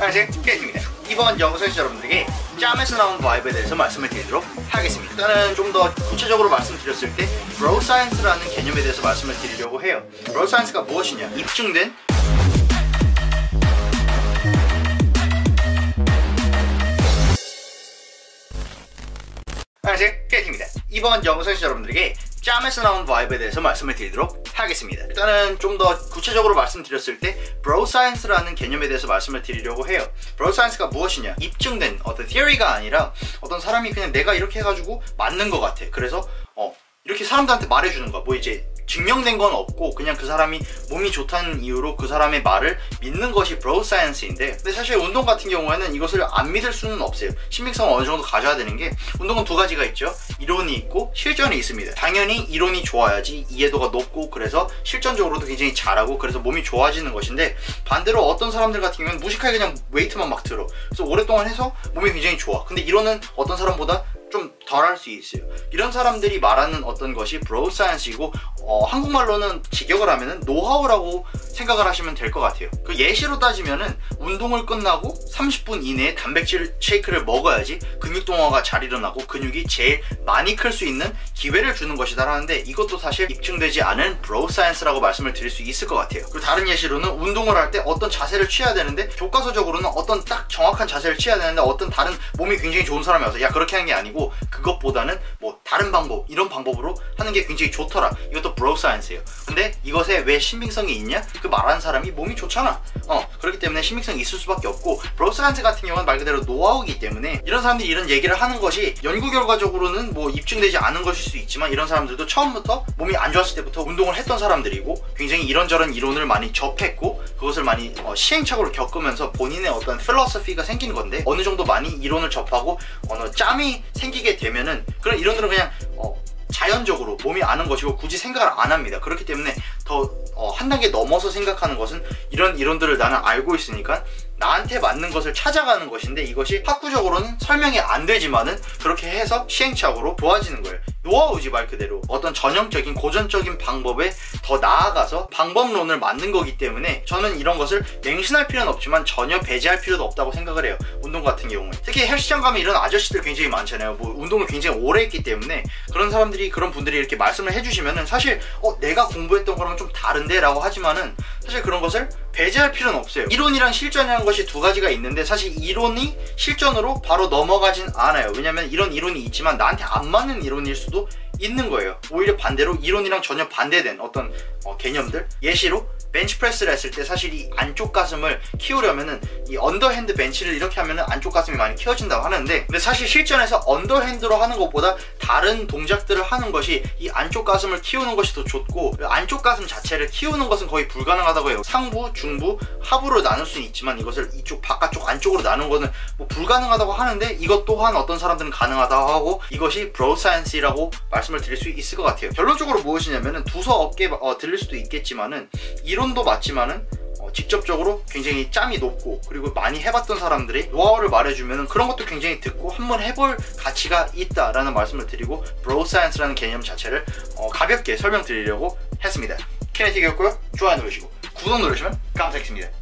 안녕하세요 케이트입니다. 이번 영상에서 여러분들에게 짬에서 나온 바이브에 대해서 말씀을 드리도록 하겠습니다. 일단은 좀 더 구체적으로 말씀드렸을 때 브로우 사이언스라는 개념에 대해서 말씀을 드리려고 해요. 브로우 사이언스가 무엇이냐? 입증된 안녕하세요 케이트입니다. 이번 영상에서 여러분들에게 짬에서 나온 바이브에 대해서 말씀을 드리도록 하겠습니다. 일단은 좀 더 구체적으로 말씀드렸을 때 브로우 사이언스라는 개념에 대해서 말씀을 드리려고 해요. 브로우 사이언스가 무엇이냐? 입증된 어떤 theory가 아니라 어떤 사람이 그냥 내가 이렇게 해가지고 맞는 것 같아. 그래서 어 이렇게 사람들한테 말해주는 거야. 뭐 이제 증명된 건 없고 그냥 그 사람이 몸이 좋다는 이유로 그 사람의 말을 믿는 것이 브로우 사이언스인데 근데 사실 운동 같은 경우에는 이것을 안 믿을 수는 없어요. 신빙성을 어느 정도 가져야 되는 게 운동은 두 가지가 있죠. 이론이 있고 실전이 있습니다. 당연히 이론이 좋아야지 이해도가 높고 그래서 실전적으로도 굉장히 잘하고 그래서 몸이 좋아지는 것인데 반대로 어떤 사람들 같은 경우는 무식하게 그냥 웨이트만 막 들어. 그래서 오랫동안 해서 몸이 굉장히 좋아. 근데 이론은 어떤 사람보다 좀 덜 할 수 있어요. 이런 사람들이 말하는 어떤 것이 브로우 사이언스이고 어, 한국말로는 직역을 하면은 노하우라고 생각을 하시면 될 것 같아요. 그 예시로 따지면은 운동을 끝나고 30분 이내에 단백질 쉐이크를 먹어야지 근육 동화가 잘 일어나고 근육이 제일 많이 클 수 있는 기회를 주는 것이다 라는데 이것도 사실 입증되지 않은 브로우 사이언스라고 말씀을 드릴 수 있을 것 같아요. 그리고 다른 예시로는 운동을 할 때 어떤 자세를 취해야 되는데 교과서적으로는 어떤 딱 정확한 자세를 취해야 되는데 어떤 다른 몸이 굉장히 좋은 사람이 와서 야 그렇게 하는 게 아니고 그것보다는 뭐 다른 방법 이런 방법으로 하는 게 굉장히 좋더라. 이것도 브로우 사이언스예요. 근데 이것에 왜 신빙성이 있냐? 그 말하는 사람이 몸이 좋잖아. 어 그렇기 때문에 신빙성이 있을 수밖에 없고 사이언스 같은 경우는 말 그대로 노하우이기 때문에 이런 사람들이 이런 얘기를 하는 것이 연구 결과적으로는 뭐 입증되지 않은 것일 수 있지만 이런 사람들도 처음부터 몸이 안 좋았을 때부터 운동을 했던 사람들이고 굉장히 이런저런 이론을 많이 접했고 그것을 많이 어, 시행착오를 겪으면서 본인의 어떤 필로소피가 생긴 건데 어느 정도 많이 이론을 접하고 어느 짬이 생기게 되면은 그런 이론들은 그냥 어, 자연적으로 몸이 아는 것이고 굳이 생각을 안 합니다. 그렇기 때문에 더 한 단계 넘어서 생각하는 것은 이런 이론들을 나는 알고 있으니까 나한테 맞는 것을 찾아가는 것인데 이것이 학구적으로는 설명이 안 되지만은 그렇게 해서 시행착오로 좋아지는 거예요. 노하우지 말 그대로 어떤 전형적인 고전적인 방법에 더 나아가서 방법론을 만든 거기 때문에 저는 이런 것을 맹신할 필요는 없지만 전혀 배제할 필요도 없다고 생각을 해요. 운동 같은 경우에. 특히 헬스장 가면 이런 아저씨들 굉장히 많잖아요. 뭐 운동을 굉장히 오래 했기 때문에 그런 사람들이 그런 분들이 이렇게 말씀을 해주시면은 사실 어 내가 공부했던 거랑 좀 다른데? 라고 하지만은 사실 그런 것을 배제할 필요는 없어요. 이론이랑 실전이라는 것이 두 가지가 있는데 사실 이론이 실전으로 바로 넘어가진 않아요. 왜냐면 이런 이론이 있지만 나한테 안 맞는 이론일 수도 있는 거예요. 오히려 반대로 이론이랑 전혀 반대된 어떤 어, 개념들? 예시로 벤치프레스를 했을 때 사실 이 안쪽 가슴을 키우려면은 이 언더핸드 벤치를 이렇게 하면은 안쪽 가슴이 많이 키워진다고 하는데 근데 사실 실전에서 언더핸드로 하는 것보다 다른 동작들을 하는 것이 이 안쪽 가슴을 키우는 것이 더 좋고 안쪽 가슴 자체를 키우는 것은 거의 불가능하다고 해요. 상부, 중부, 하부로 나눌 수는 있지만 이것을 이쪽 바깥쪽 안쪽으로 나누는 것은 뭐 불가능하다고 하는데 이것 또한 어떤 사람들은 가능하다고 하고 이것이 브로우 사이언스라고 말씀을 드릴 수 있을 것 같아요. 결론적으로 무엇이냐면은 두서 업계 어, 들릴 수도 있겠지만은 이론도 맞지만은 어, 직접적으로 굉장히 짬이 높고 그리고 많이 해봤던 사람들이 노하우를 말해주면 그런 것도 굉장히 듣고 한번 해볼 가치가 있다라는 말씀을 드리고 브로우 사이언스라는 개념 자체를 어, 가볍게 설명드리려고 했습니다. 키네틱이었고요. 좋아요 누르시고 구독 누르시면 감사하겠습니다.